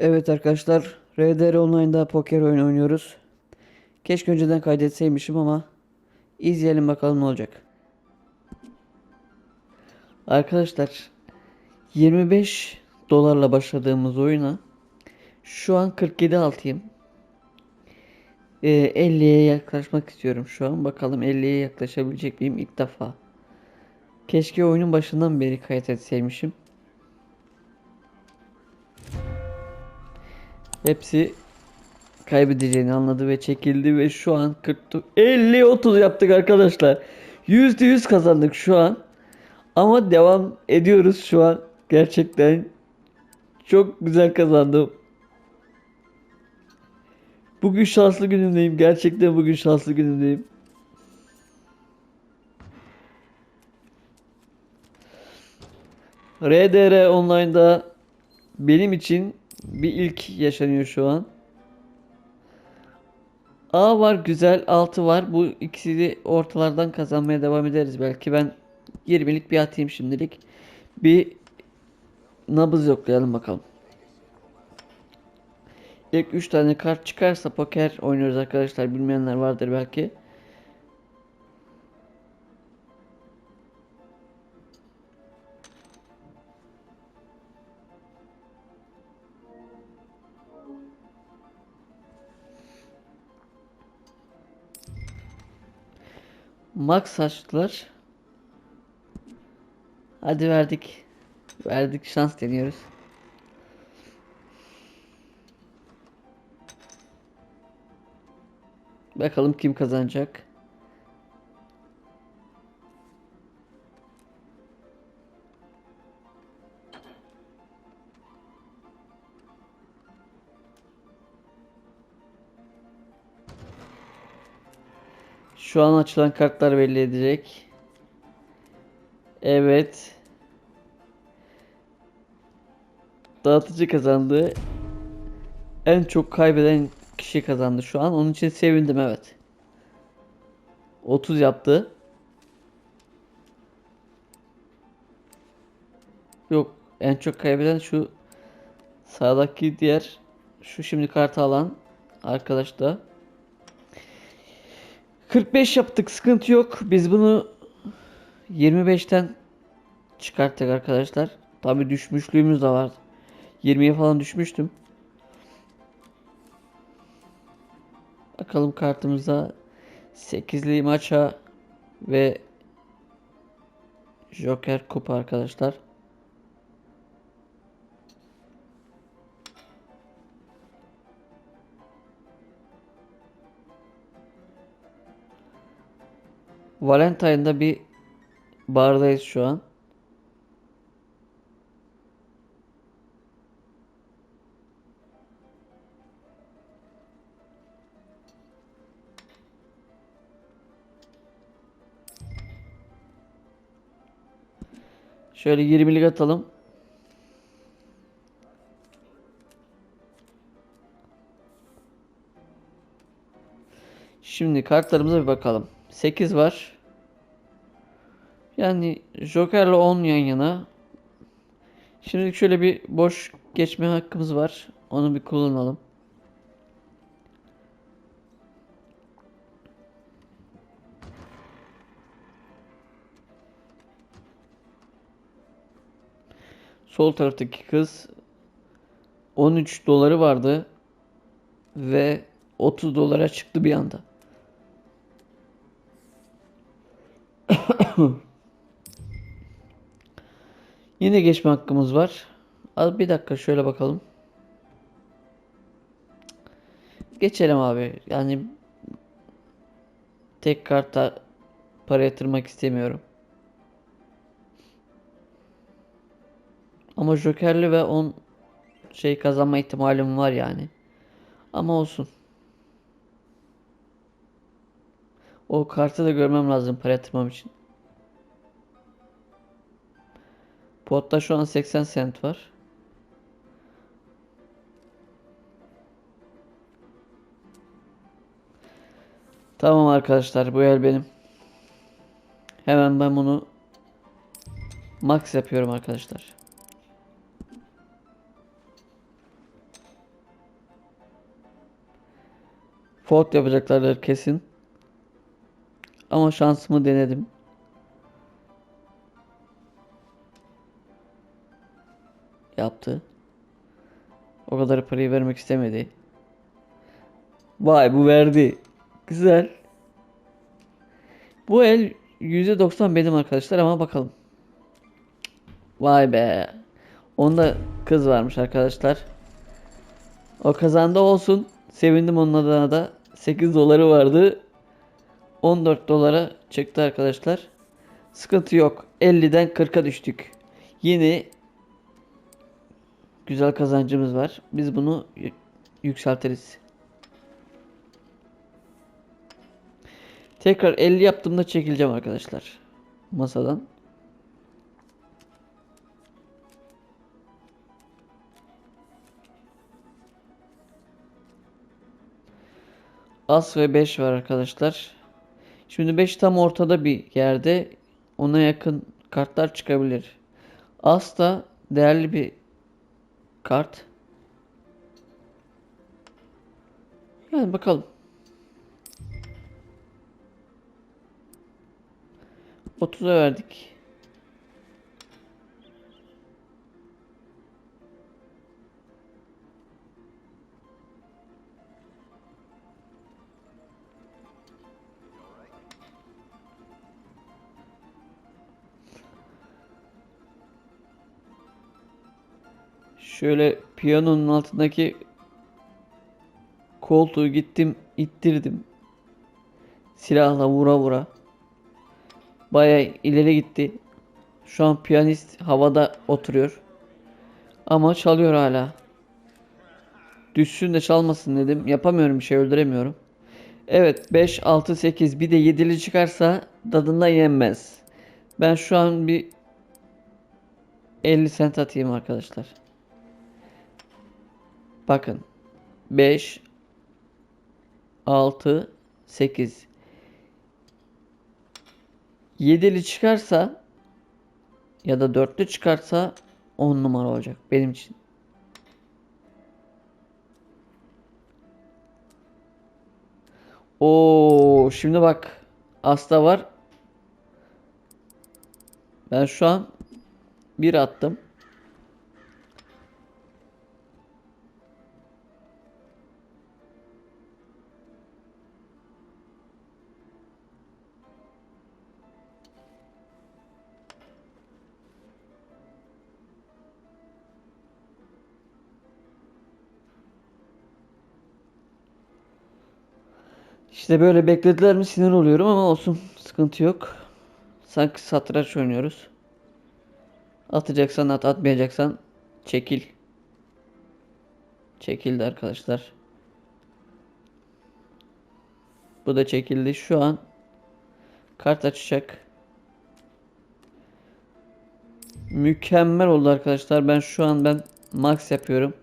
Evet arkadaşlar, RDR Online'da poker oyunu oynuyoruz. Keşke önceden kaydetseymişim ama izleyelim bakalım ne olacak. Arkadaşlar 25 dolarla başladığımız oyuna şu an 47 altıyım. Ee, 50'ye yaklaşmak istiyorum şu an. Bakalım 50'ye yaklaşabilecek miyim ilk defa. Keşke oyunun başından beri kayıt etseymişim. Hepsi kaybedeceğini anladı ve çekildi ve şu an 40 50 30 yaptık arkadaşlar. %100 yüz kazandık şu an. Ama devam ediyoruz şu an. Gerçekten çok güzel kazandım. Bugün şanslı günümdeyim. Gerçekten bugün şanslı günümdeyim. RDR Online'da benim için bir ilk yaşanıyor şu an. A var güzel, 6 var. Bu ikisi de ortalardan kazanmaya devam ederiz. Belki ben 20'lik bir atayım şimdilik. Bir nabız yoklayalım bakalım. İlk 3 tane kart çıkarsa poker oynuyoruz arkadaşlar. Bilmeyenler vardır belki. Max açtılar. Hadi verdik. Verdik şans deniyoruz. Bakalım kim kazanacak. Şu an açılan kartlar belli edecek. Evet. Dağıtıcı kazandı. En çok kaybeden kişi kazandı şu an. Onun için sevindim evet. 30 yaptı. Yok en çok kaybeden şu sağdaki diğer şu şimdi kartı alan arkadaş da. 45 yaptık sıkıntı yok. Biz bunu 25'ten çıkarttık arkadaşlar. Tabi düşmüşlüğümüz de var. 20'ye falan düşmüştüm. Bakalım kartımıza 8'li maça ve Joker kupa arkadaşlar. Valentine'da bir bardayız şu an. Şöyle 20'lik atalım. Şimdi kartlarımıza bir bakalım. 8 var. Yani Joker'le 10 yan yana. Şimdi şöyle bir boş geçme hakkımız var. Onu bir kullanalım. Sol taraftaki kız 13 doları vardı ve 30 dolara çıktı bir anda. Yine geçme hakkımız var. Az bir dakika şöyle bakalım. Geçelim abi. Yani tek karta para yatırmak istemiyorum. Ama Joker'li ve 10 şey kazanma ihtimalim var yani. Ama olsun. O kartı da görmem lazım para yatırmam için. Potta şu an 80 sent var. Tamam arkadaşlar bu el benim. Hemen ben bunu max yapıyorum arkadaşlar. Fort yapacaklardır kesin. Ama şansımı denedim. Yaptı. O kadar parayı vermek istemedi. Vay bu verdi. Güzel. Bu el %90 benim arkadaşlar ama bakalım. Vay be. Onda kız varmış arkadaşlar. O kazandı olsun. Sevindim onun adına da. 8 doları vardı. 14 dolara çıktı arkadaşlar. Sıkıntı yok. 50'den 40'a düştük. Yeni güzel kazancımız var. Biz bunu yükseltiriz. Tekrar 50 yaptığımda çekileceğim arkadaşlar. Masadan. As ve 5 var arkadaşlar. Şimdi 5 tam ortada bir yerde. Ona yakın kartlar çıkabilir. As da değerli bir kart. Yani bakalım. 30'a verdik. Şöyle piyanonun altındaki koltuğu gittim ittirdim. Silahla vura vura. Baya ileri gitti. Şu an piyanist havada oturuyor. Ama çalıyor hala. Düşsün de çalmasın dedim. Yapamıyorum bir şey öldüremiyorum. Evet 5, 6, 8 bir de 7'li çıkarsa tadından yenmez. Ben şu an bir 50 sent atayım arkadaşlar. Bakın. 5 6 8 7'li çıkarsa ya da 4'lü çıkarsa 10 numara olacak benim için. Oo, şimdi bak. Asta var. Ben şu an bir attım. İşte böyle beklediler mi sinir oluyorum ama olsun sıkıntı yok. Sanki satranç oynuyoruz. Atacaksan at atmayacaksan çekil. Çekildi arkadaşlar. Bu da çekildi. Şu an kart açacak. Mükemmel oldu arkadaşlar. Ben şu an ben max yapıyorum.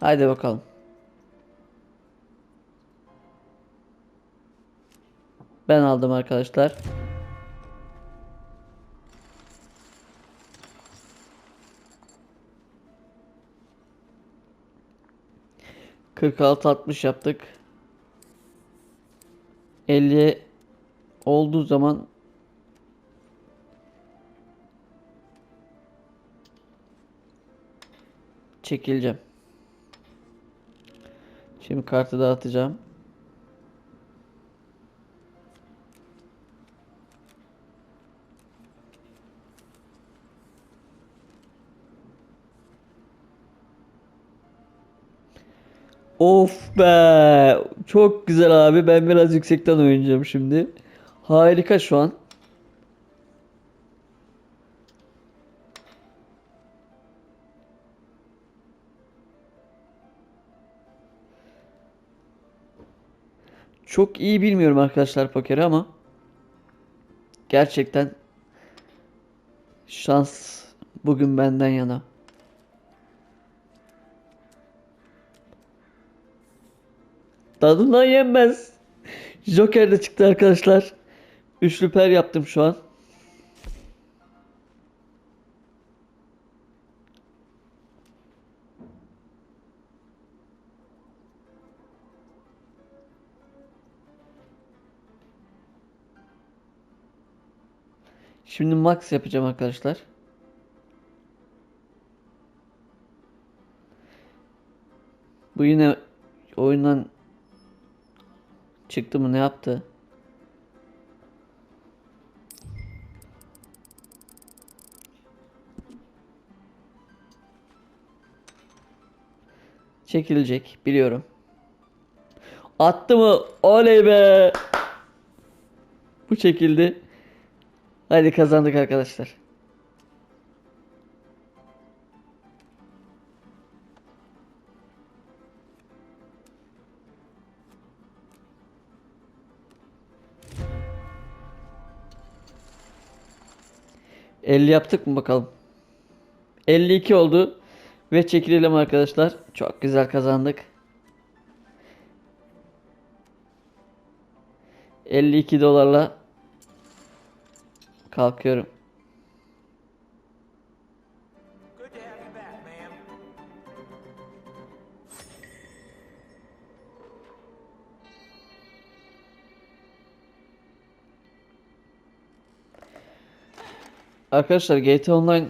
Haydi bakalım. Ben aldım arkadaşlar. Kırk altı altmış yaptık. 50 olduğu zaman çekileceğim. Şimdi kartı dağıtacağım. Of be. Çok güzel abi. Ben biraz yüksekten oynayacağım şimdi. Harika şu an. Çok iyi bilmiyorum arkadaşlar pokeri ama gerçekten şans bugün benden yana. Tadından yenmez. Joker de çıktı arkadaşlar. Üçlü per yaptım şu an. Şimdi max yapacağım arkadaşlar. Bu yine oyundan çıktı mı ne yaptı? Çekilecek biliyorum. Attı mı? Oley be! Bu çekildi. Hadi kazandık arkadaşlar. ...50 yaptık mı bakalım. 52 oldu. Ve çekilelim arkadaşlar. Çok güzel kazandık. 52 dolarla kalkıyorum. Arkadaşlar GTA Online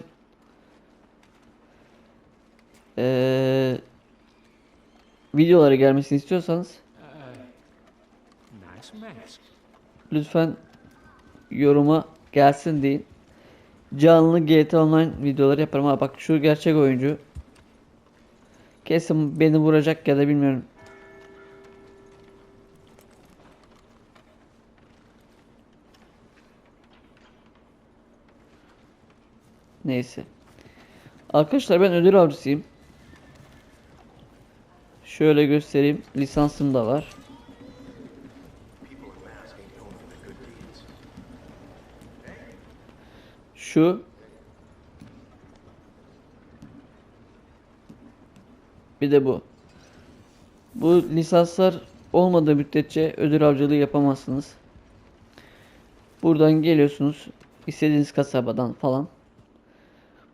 eee videoları gelmesini istiyorsanız mask. lütfen yoruma gelsin deyin. Canlı GTA Online videoları yaparım. Ha bak şu gerçek oyuncu. Kesin beni vuracak ya da bilmiyorum. Neyse. Arkadaşlar ben ödül avcısıyım. Şöyle göstereyim. Lisansım da var. Şu bir de bu. Bu lisanslar olmadığı müddetçe ödül avcılığı yapamazsınız. Buradan geliyorsunuz istediğiniz kasabadan falan.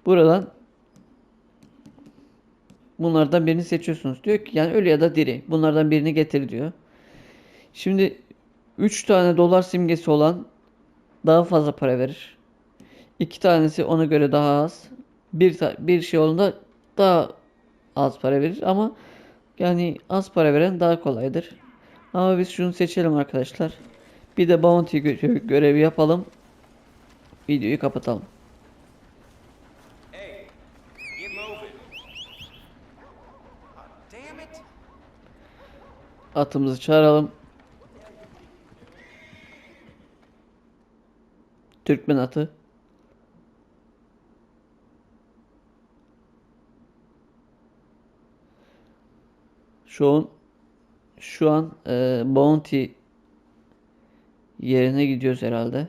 Buradan bunlardan birini seçiyorsunuz. Diyor ki yani ölü ya da diri. Bunlardan birini getir diyor. Şimdi 3 tane dolar simgesi olan daha fazla para verir. İki tanesi ona göre daha az. Bir, bir şey olduğunda daha az para verir ama yani az para veren daha kolaydır. Ama biz şunu seçelim arkadaşlar. Bir de bounty gö- görevi yapalım. Videoyu kapatalım. Hey. Ah. Atımızı çağıralım. Türkmen atı. Şu an şu an e, bounty yerine gidiyoruz herhalde.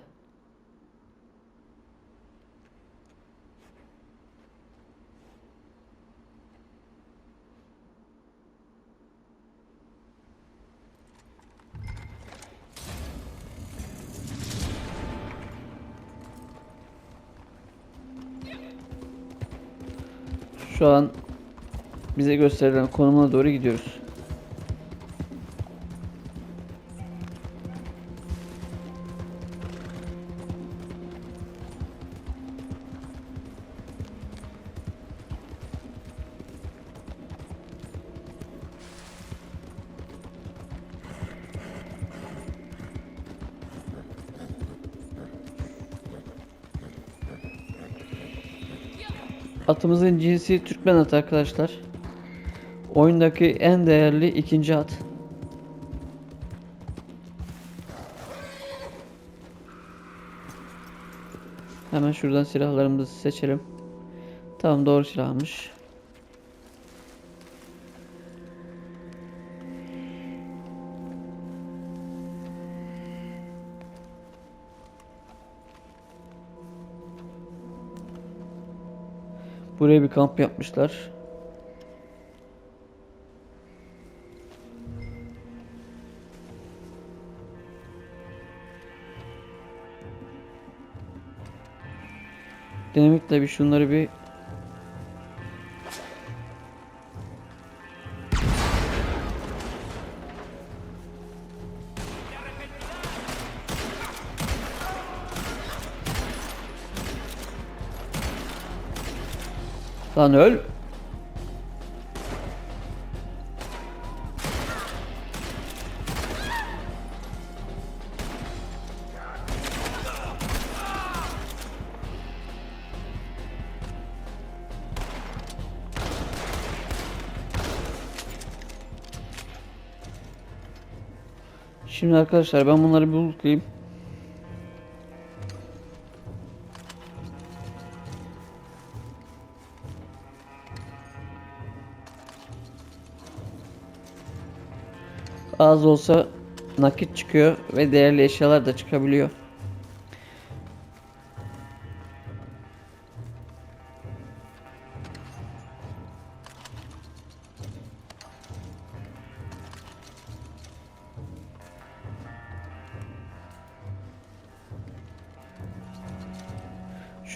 Şu an bize gösterilen konuma doğru gidiyoruz. Atımızın cinsi Türkmen atı arkadaşlar. Oyundaki en değerli ikinci at. Hemen şuradan silahlarımızı seçelim. Tamam doğru silahmış. Buraya bir kamp yapmışlar. Dinamikle bir şunları bir Lan öl. Şimdi arkadaşlar ben bunları bir bulutlayayım. Az olsa nakit çıkıyor ve değerli eşyalar da çıkabiliyor.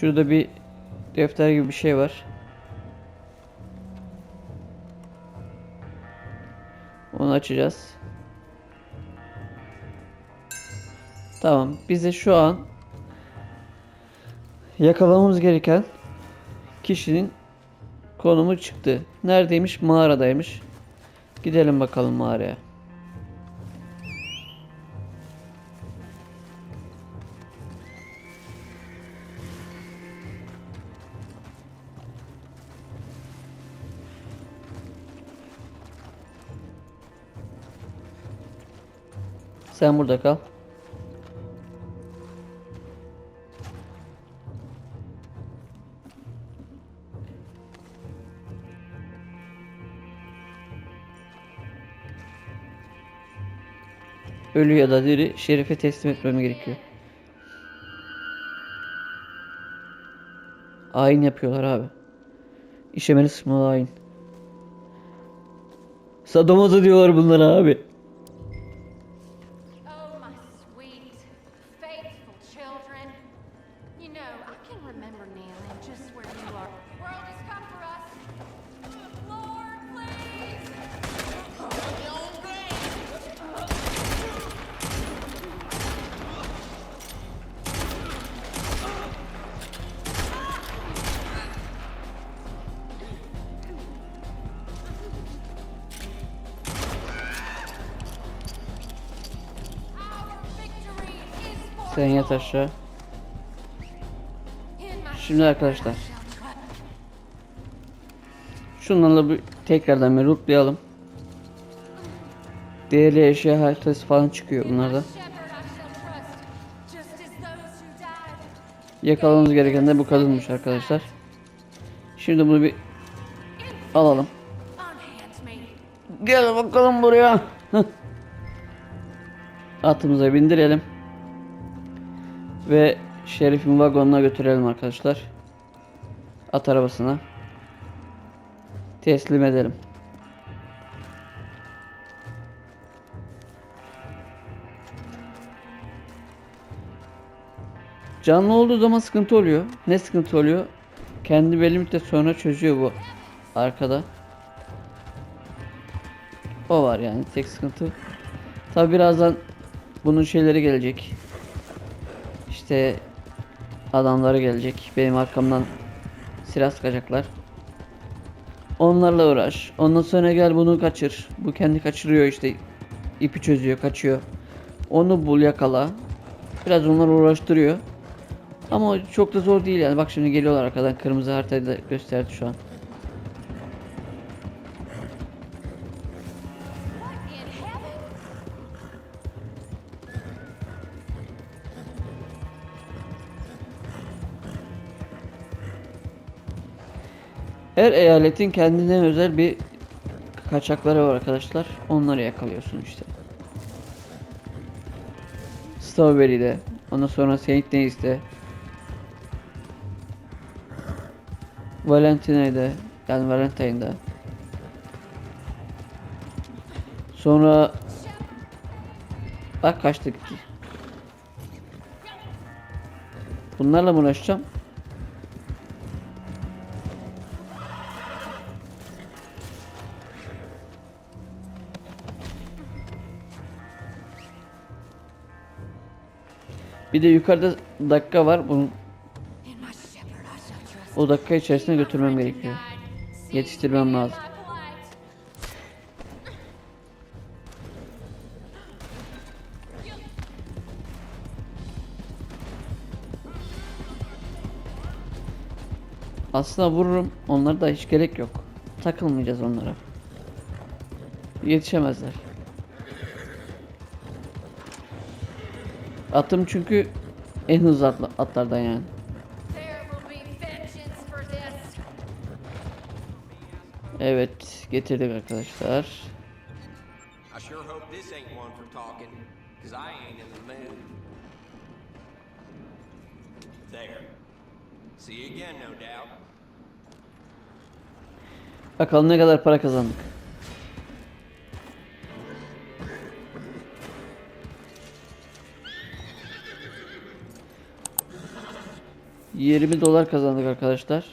Şurada bir defter gibi bir şey var. Onu açacağız. Tamam. Bize şu an yakalamamız gereken kişinin konumu çıktı. Neredeymiş? Mağaradaymış. Gidelim bakalım mağaraya. Sen burada kal. Ölü ya da diri şerife teslim etmem gerekiyor. Ayin yapıyorlar abi. İşemeli sıçmalı ayin. Sadomazo diyorlar bunlara abi. Children. You know, I can remember kneeling just where you are. World has come for us. Lord, please! Sen yat aşağı. Şimdi arkadaşlar. Şunlarla bir tekrardan bir lootlayalım. Değerli eşya haritası falan çıkıyor died. Yakalamamız gereken de bu kadınmış arkadaşlar. Şimdi bunu bir alalım. Gel bakalım buraya. Atımıza bindirelim. Ve şerifin vagonuna götürelim arkadaşlar. At arabasına. Teslim edelim. Canlı olduğu zaman sıkıntı oluyor. Ne sıkıntı oluyor? Kendi belli müddet sonra çözüyor bu arkada. O var yani tek sıkıntı. Tabi birazdan bunun şeyleri gelecek. İşte adamları gelecek. Benim arkamdan silah sıkacaklar. Onlarla uğraş. Ondan sonra gel bunu kaçır. Bu kendi kaçırıyor işte. ipi çözüyor, kaçıyor. Onu bul yakala. Biraz onları uğraştırıyor. Ama çok da zor değil yani. Bak şimdi geliyorlar arkadan. Kırmızı haritayı da gösterdi şu an. Her eyaletin kendine özel bir kaçakları var arkadaşlar. Onları yakalıyorsun işte. Strawberry'de, ondan sonra Saint Denis'te, Valentine'de, yani Valentine'da. Sonra bak kaçtık. Bunlarla mı uğraşacağım? Bir de yukarıda dakika var. Trust. o dakika içerisinde götürmem gerekiyor. Yetiştirmem lazım. Aslında vururum. Onlara da hiç gerek yok. Takılmayacağız onlara. Yetişemezler. Atım çünkü en hızlı atla- atlardan yani. Evet getirdik arkadaşlar. I sure hope this ain't ...20 dolar kazandık arkadaşlar.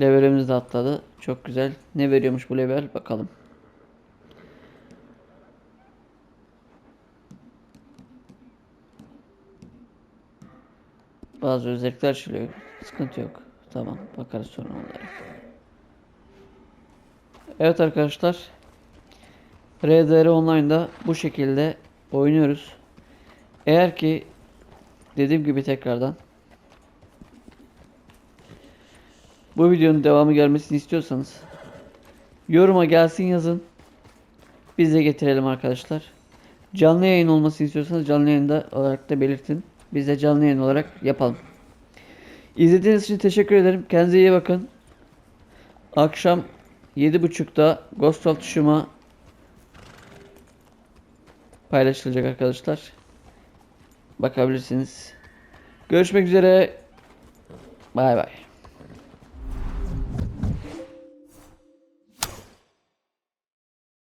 Levelimiz de atladı. Çok güzel. Ne veriyormuş bu level bakalım. Bazı özellikler açılıyor. Sıkıntı yok. Tamam bakarız sonra onlara. Evet arkadaşlar. RDR Online'da bu şekilde oynuyoruz. Eğer ki dediğim gibi tekrardan bu videonun devamı gelmesini istiyorsanız yoruma gelsin yazın. Biz de getirelim arkadaşlar. Canlı yayın olmasını istiyorsanız canlı yayında olarak da belirtin. Biz de canlı yayın olarak yapalım. İzlediğiniz için teşekkür ederim. Kendinize iyi bakın. Akşam 7.30'da Ghost of Tsushima paylaşılacak arkadaşlar. Bakabilirsiniz. Görüşmek üzere. Bay bay.